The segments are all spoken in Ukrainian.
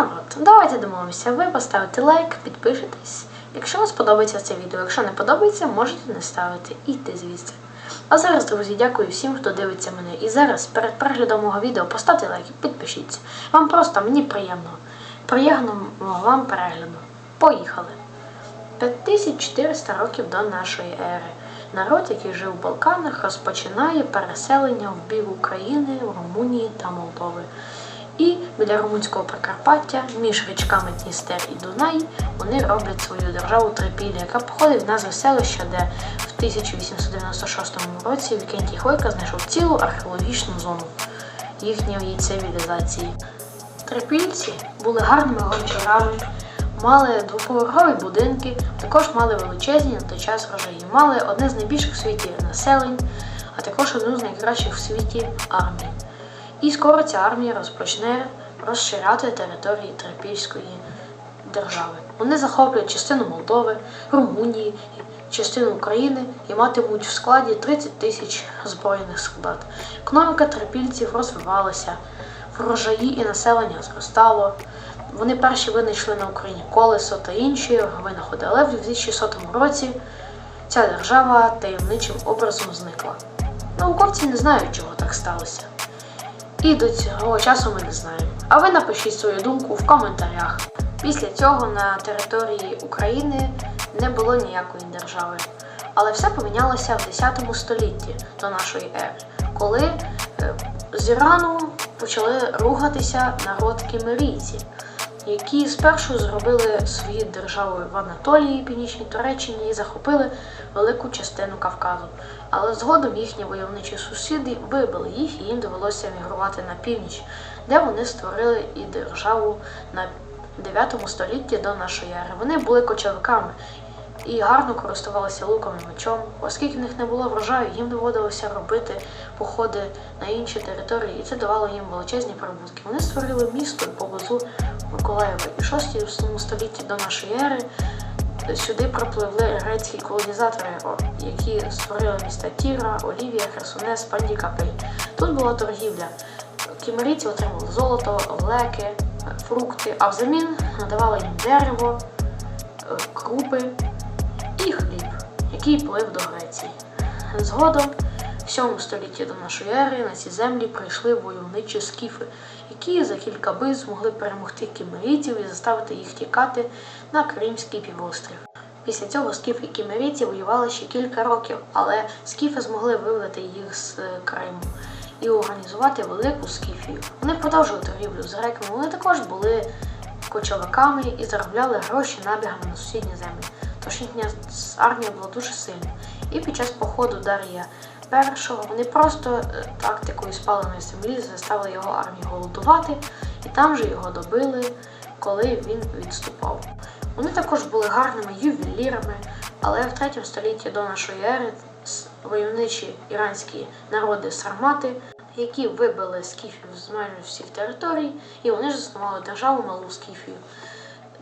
Народ, давайте домовимося. Ви поставите лайк, підпишитесь. Якщо вам сподобається це відео, якщо не подобається, можете не ставити і йти звідси. А зараз, друзі, дякую всім, хто дивиться мене. І зараз перед переглядом мого відео поставте лайк і підпишіться. Вам просто мені приємно. Приємного вам перегляду. Поїхали! 5400 років до нашої ери. Народ, який жив в Балканах, розпочинає переселення в бік України, Румунії та Молдови. І біля румунського Прикарпаття, між річками Дністер і Дунай, вони роблять свою державу Трипілля, яка походить від назви селища, де в 1896 році Вікентій Хойка знайшов цілу археологічну зону їхньої цивілізації. Трипільці були гарними гончарами, мали двоповерхові будинки, також мали величезні на той час рожаї, мали одне з найбільших в світі населень, а також одну з найкращих в світі армій. І скоро ця армія розпочне розширяти території Трипільської держави. Вони захоплять частину Молдови, Румунії, частину України і матимуть в складі 30 тисяч збройних солдат. Економіка трипільців розвивалася, врожаї і населення зростало. Вони перші винайшли на Україні колесо та інші винаходи, але в 2100 році ця держава таємничим образом зникла. Науковці не знають, чого так сталося. І до цього часу ми не знаємо. А ви напишіть свою думку в коментарях. Після цього на території України не було ніякої держави. Але все помінялося в 10 столітті до нашої ери, коли е, з Ірану почали рухатися народ кімерійці, які спершу зробили свою державу в Анатолії, Північній Туреччині і захопили велику частину Кавказу. Але згодом їхні войовничі сусіди вибили їх і їм довелося емігрувати на північ, де вони створили і державу на 9 столітті до нашої ери. Вони були кочовиками і гарно користувалися луком і мечом. Оскільки в них не було врожаю, їм доводилося робити походи на інші території, і це давало їм величезні прибутки. Вони створили місто поблизу Миколаєва і в 6 столітті до нашої ери. Сюди пропливли грецькі колонізатори, які створили міста Тіра, Олівія, Херсонес, Пандікапель. Тут була торгівля. Кімерійці отримали золото, леки, фрукти, а взамін надавали їм дерево, е, крупи який плив до Греції. Згодом, в 7 столітті до нашої ери, на ці землі прийшли войовничі скіфи, які за кілька битв змогли перемогти кімерійців і заставити їх тікати на Кримський півострів. Після цього скіфи і кімерійці воювали ще кілька років, але скіфи змогли вивести їх з е, Криму і організувати велику скіфію. Вони продовжували торгівлю з греками. Вони також були кочовиками і заробляли гроші набігами на сусідні землі. Тож їхня армія була дуже сильна. І під час походу Дарія першого вони просто е, тактикою спаленої землі заставили його армію голодувати, і там же його добили, коли він відступав. Вони також були гарними ювелірами, але в 3 столітті до нашої ери войовничі іранські народи сармати, які вибили скіфів з майже всіх територій, і вони ж заснували державу Малу Скіфію.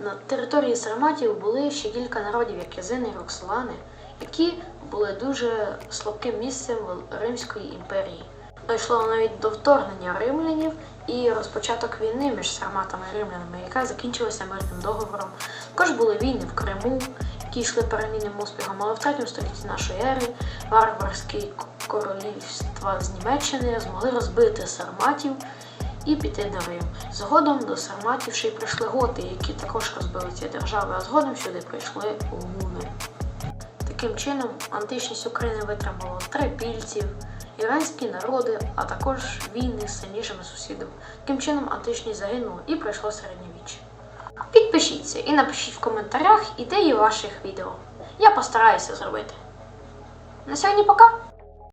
На території сарматів були ще кілька народів, як язини роксолани, які були дуже слабким місцем Римської імперії. Дійшло навіть до вторгнення римлянів і розпочаток війни між сарматами і римлянами, яка закінчилася мирним договором. Також були війни в Криму, які йшли перемінним успіхом, але в 3 столітті нашої ери варварські королівства з Німеччини змогли розбити сарматів і піти до Рим. Згодом до сарматів ще й прийшли готи, які також розбили ці держави, а згодом сюди прийшли гуни. Таким чином, античність України витримала трипільців, іранські народи, а також війни з сильнішими сусідами. Таким чином, античність загинула і пройшло середньовіччя. Підпишіться і напишіть в коментарях ідеї ваших відео. Я постараюся зробити. На сьогодні пока!